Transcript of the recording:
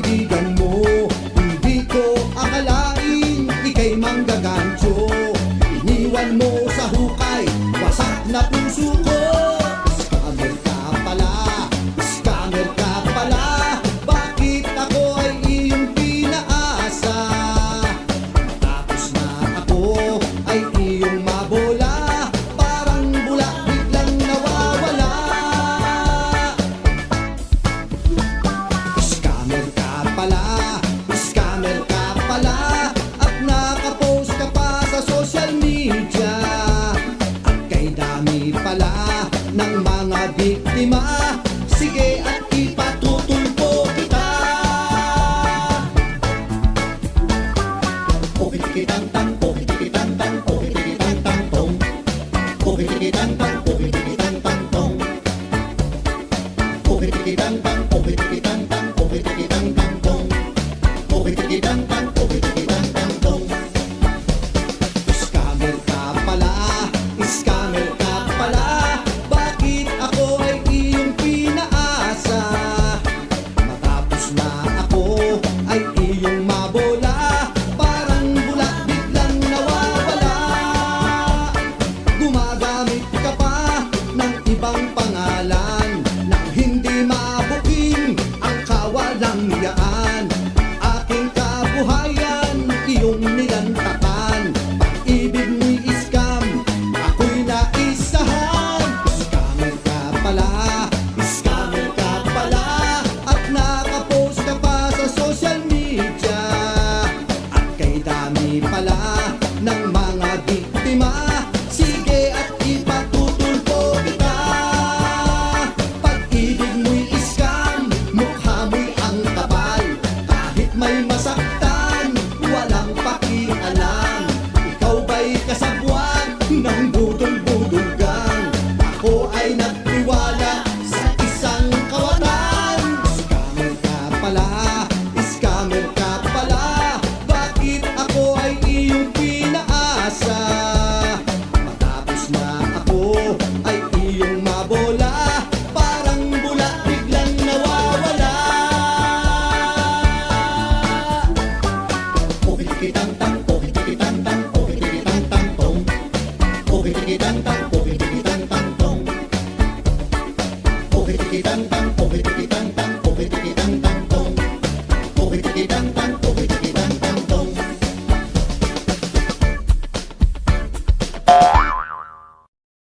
kaibigan mo. Hindi ko akalain ikay manggagancho Iniwan mo sa hukay, wasak na puso ko. Thank you. kabuhayan iyong Thank you.